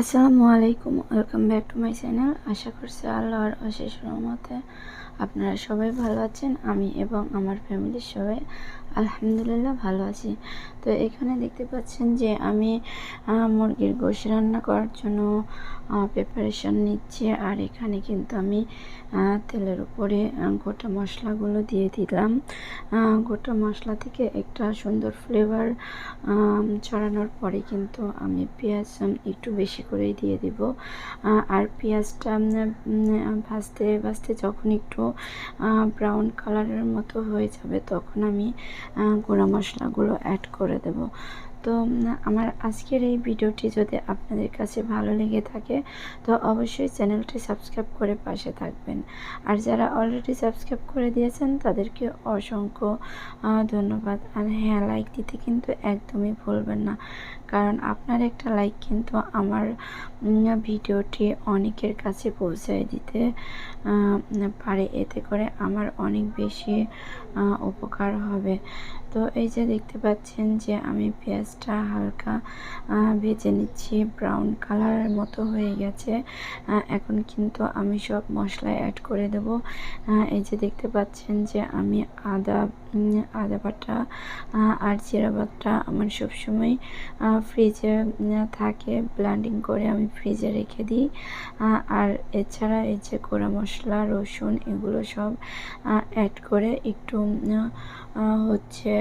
আসসালামু আলাইকুম welcome back to my channel. আশা করছি আল্লাহর অশেষ রহমতে আপনারা সবাই ভালো আছেন, আমি এবং আমার ফ্যামিলির সবাই আলহামদুলিল্লাহ ভালো আছি। তো এখানে দেখতে পাচ্ছেন যে আমি মুরগির গোশ রান্না করার জন্য প্রিপারেশন নিচ্ছি আর এখানে কিন্তু আমি তেলের উপরে গোটা মশলাগুলো দিয়ে দিলাম। গোটা মশলা থেকে একটা সুন্দর ফ্লেভার ছড়ানোর পরে কিন্তু আমি পেঁয়াজ একটু বেশি করেই দিয়ে দিব। আর পেঁয়াজটা ভাজতে ভাজতে যখন একটু ব্রাউন কালারের মতো হয়ে যাবে তখন আমি গুঁড়া মশলাগুলো অ্যাড করে দেব। তো আমার আজকের এই ভিডিওটি যদি আপনাদের কাছে ভালো লেগে থাকে, তো অবশ্যই চ্যানেলটি সাবস্ক্রাইব করে পাশে থাকবেন। আর যারা অলরেডি সাবস্ক্রাইব করে দিয়েছেন, তাদেরকে অসংখ্য ধন্যবাদ। আর হ্যাঁ লাইক দিতে কিন্তু একদমই ভুলবেন না। কারণ আপনার একটা লাইক কিন্তু আমার ভিডিওটি অনেকের কাছে পৌঁছায় দিতে পারে। এতে করে আমার অনেক বেশি উপকার হবে। তো এই যে দেখতে পাচ্ছেন যে আমি পেঁয়াজটা হালকা ভেজে নিচ্ছি। ব্রাউন কালারের মতো হয়ে গেছে। এখন কিন্তু আমি সব মশলা অ্যাড করে দেব। এই যে দেখতে পাচ্ছেন যে আমি আদা আদা বাটা আর জিরা বাটা আমার সবসময় ফ্রিজে থাকে। ব্লেন্ডিং করে আমি ফ্রিজে রেখে দিই। আর এছাড়া এই যে গোড়া মশলা, রসুন এগুলো সব অ্যাড করে একটু হচ্ছে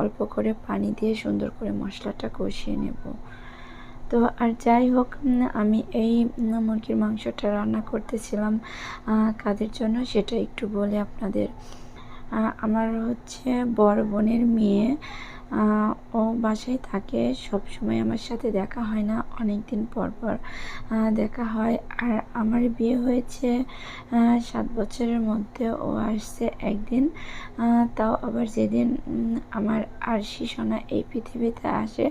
অল্প করে পানি দিয়ে সুন্দর করে মশলাটা কষিয়ে নেব। তো আর যাই হোক আমি এই মুরগির মাংসটা রান্না করতেছিলাম কাদের জন্য সেটা একটু বলে আপনাদের। আমার হচ্ছে বড় বোনের মেয়ে। ও বাসায় থাকে সব সময় আমার সাথে দেখা হয় না অনেক দিন পর পর দেখা হয়। আর আমার বিয়ে হয়েছে সাত বছরের মধ্যে ও আসছে একদিন। তাও আবার যেদিন আমার আরশি সোনা এই পৃথিবীতে আসে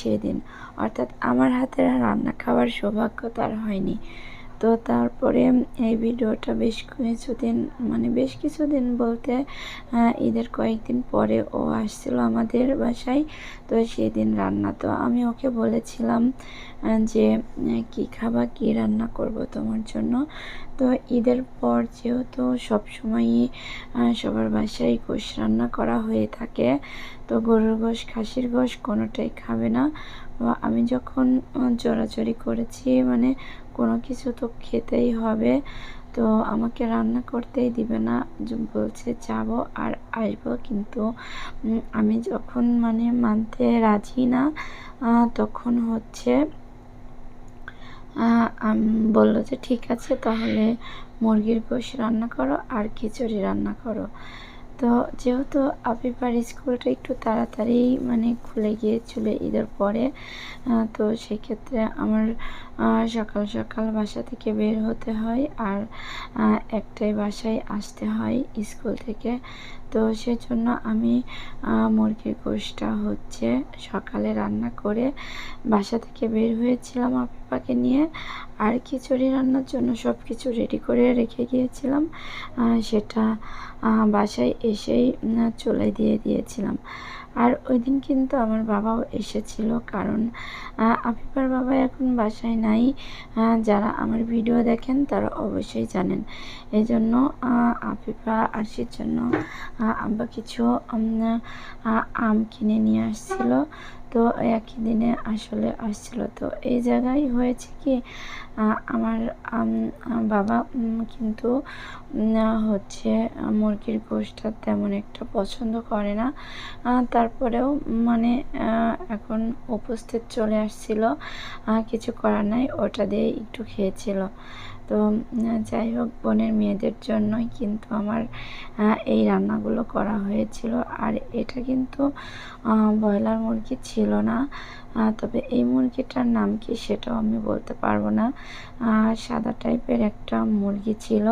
সেদিন। অর্থাৎ আমার হাতের রান্না খাওয়ার সৌভাগ্য তার হয়নি। তো তারপরে এই ভিডিওটা বেশ কিছুদিন মানে বেশ কিছুদিন বলতে ঈদের কয়েকদিন পরে ও আসছিল আমাদের বাসায়। তো সেদিন রান্না, তো আমি ওকে বলেছিলাম যে কি খাবা, কি রান্না করব তোমার জন্য। তো ঈদের পর যেহেতু সবসময়ই সবার বাসায় গোশ রান্না করা হয়ে থাকে, তো গরুর গোশ, খাসির গোশ কোনোটাই খাবে না। আমি যখন জোরাজোরি করেছি মানে কোনো কিছু তো খেতেই হবে। তো আমাকে রান্না করতেই দিবে না। বলছে, যাব আর আসব। কিন্তু আমি যখন মানে মানতে রাজি না তখন হচ্ছে বলল যে, ঠিক আছে, তাহলে মুরগির গোশ রান্না করো আর খিচুড়ি রান্না করো। তো যেহেতু আপিপার স্কুলটা একটু তাড়াতাড়ি মানে খুলে গিয়েছিল ঈদের পরে তো সেক্ষেত্রে আমার সকাল সকাল বাসা থেকে বের হতে হয় আর একটাই বাসায় আসতে হয় স্কুল থেকে। তো সেজন্য আমি মুরগির গোষ্ঠটা হচ্ছে সকালে রান্না করে বাসা থেকে বের হয়েছিলাম আপাকে নিয়ে। আর খিচুড়ি রান্নার জন্য সব কিছু রেডি করে রেখে গিয়েছিলাম। সেটা বাসায় এসেই চলে দিয়ে দিয়েছিলাম। আর ওই দিন কিন্তু আমার বাবাও এসেছিল, কারণ আফিফার বাবা এখন বাসায় নাই। যারা আমার ভিডিও দেখেন তারা অবশ্যই জানেন। এই জন্য আফিফা আরশির জন্য আব্বা কিছু আম কিনে নিয়ে আসছিল। তো একই দিনে আসলে আসছিল। তো এই জায়গায় হয়েছে কি আমার বাবা কিন্তু হচ্ছে মুরগির গোশটা তেমন একটা পছন্দ করে না। তারপরেও মানে এখন উপস্থিত চলে আসছিল। কিছু করার নাই, ওটা দিয়ে একটু খেয়েছিল। তো যাই হোক, বোনের মেয়েদের জন্যই কিন্তু আমার এই রান্নাগুলো করা হয়েছিল। আর এটা কিন্তু ব্রয়লার মুরগি ছিল না। তবে এই মুরগিটার নাম কি সেটাও আমি বলতে পারব না। সাদা টাইপের একটা মুরগি ছিল।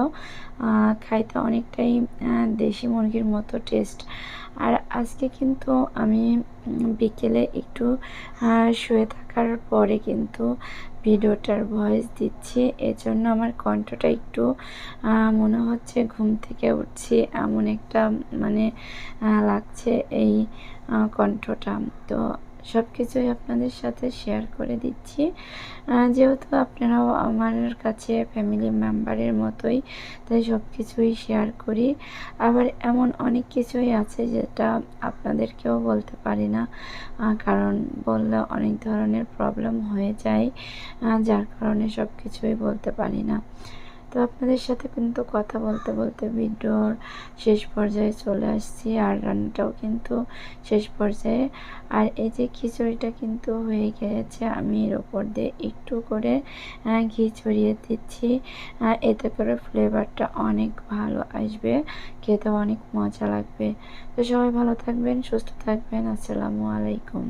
খাইতে অনেকটাই দেশি মুরগির মতো টেস্ট আর আজকে কিন্তু আমি বিকেলে একটু শুয়ে থাকার পরে কিন্তু ভিডিওটার ভয়েস দিচ্ছি। এজন্য আমার কণ্ঠটা একটু মনে হচ্ছে ঘুম থেকে উঠছি এমন একটা মানে লাগছে এই কণ্ঠটা। তো সব কিছুই আপনাদের সাথে শেয়ার করে দিচ্ছি। যেহেতু আপনারাও আমার কাছে ফ্যামিলি মেম্বারের মতোই, তাই সব কিছুই শেয়ার করি। আবার এমন অনেক কিছুই আছে যেটা আপনাদেরকেও বলতে পারি না কারণ বললে অনেক ধরনের প্রবলেম হয়ে যায় যার কারণে সব কিছুই বলতে পারি না। তো আপনাদের সাথে কিন্তু কথা বলতে বলতে ভিডিওর শেষ পর্যায়ে চলে আসছি। আর রান্নাটাও কিন্তু শেষ পর্যায়ে। আর এই যে খিচুড়িটা কিন্তু হয়ে গেছে, আমি এর ওপর দিয়ে একটু করে ঘি ছড়িয়ে দিচ্ছি। এতে করে ফ্লেভারটা অনেক ভালো আসবে খেতে অনেক মজা লাগবে। তো সবাই ভালো থাকবেন, সুস্থ থাকবেন। আসসালামু আলাইকুম।